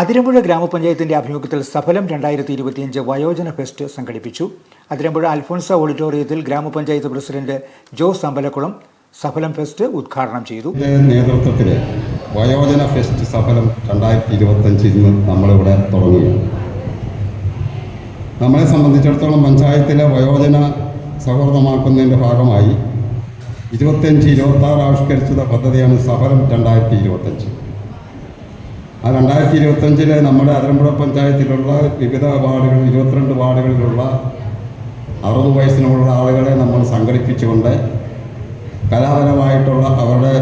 അതിരമ്പുഴ ഗ്രാമപഞ്ചായത്തിന്റെ ആഭിമുഖ്യത്തിൽ സഫലം രണ്ടായിരത്തി ഇരുപത്തിയഞ്ച് വയോജന ഫെസ്റ്റ് സംഘടിപ്പിച്ചു. അതിരമ്പുഴ അൽഫോൺസ ഓഡിറ്റോറിയത്തിൽ ഗ്രാമപഞ്ചായത്ത് പ്രസിഡന്റ് ജോസ് അമ്പലക്കുളം സഫലം ഫെസ്റ്റ് ഉദ്ഘാടനം ചെയ്തു. നേതൃത്വത്തിൽ വയോജന ഫെസ്റ്റ് സഫലം രണ്ടായിരത്തി ഇരുപത്തഞ്ച് ഇന്ന് നമ്മളിവിടെ തുടങ്ങി നമ്മളെ സംബന്ധിച്ചിടത്തോളം പഞ്ചായത്തിലെ വയോജന സൗഹൃദമാക്കുന്നതിന്റെ ഭാഗമായി ഇരുപത്തഞ്ച് ഇരുപത്തി ആറ് ആവിഷ്കരിച്ച പദ്ധതിയാണ് സഫലം രണ്ടായിരത്തി ഇരുപത്തഞ്ച് ആ രണ്ടായിരത്തി ഇരുപത്തഞ്ചിൽ നമ്മുടെ അതിരമ്പുഴ പഞ്ചായത്തിലുള്ള വിവിധ വാർഡുകൾ ഇരുപത്തിരണ്ട് വാർഡുകളിലുള്ള അറുപത് വയസ്സിനുള്ള ആളുകളെ നമ്മൾ സംഘടിപ്പിച്ചുകൊണ്ട് കലാപരമായിട്ടുള്ള അവരുടെ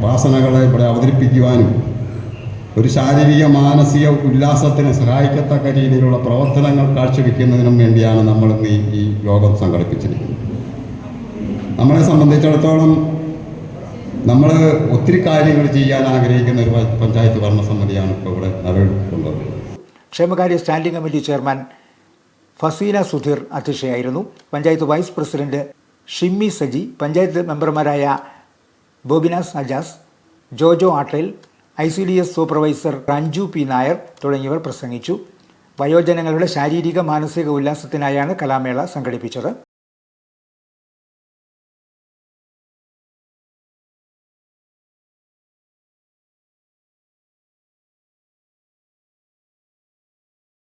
വാസനകളെ ഇവിടെ അവതരിപ്പിക്കുവാനും ഒരു ശാരീരിക മാനസിക ഉല്ലാസത്തിന് സഹായിക്കത്തക്ക രീതിയിലുള്ള പ്രവർത്തനങ്ങൾ കാഴ്ചവെക്കുന്നതിനും വേണ്ടിയാണ് നമ്മൾ ഈ ഈ യോഗം സംഘടിപ്പിച്ചിരിക്കുന്നത്. നമ്മളെ സംബന്ധിച്ചിടത്തോളം നമ്മൾ ഒത്തിരി കാര്യങ്ങൾ ചെയ്യാൻ ആഗ്രഹിക്കുന്ന ഒരു പഞ്ചായത്ത് ഭരണസമിതിയാണ് ഇപ്പോൾ ഇവിടെ നിലവിൽക്കുന്നത് ക്ഷേമകാര്യ standing committee chairman Faseela Sudheer അധ്യക്ഷയായിരുന്നു. Panchayat vice president Shimmy Saji panchayat മെമ്പർമാരായ Bobinas Ajas Jojo Attel I C D S supervisor Ranju P Nair തുടങ്ങിയവർ പ്രസംഗിച്ചു. വയോജനങ്ങളുടെ ശാരീരിക മാനസിക ഉല്ലാസത്തിനായാണ് കലാമേള സംഘടിപ്പിച്ചത്.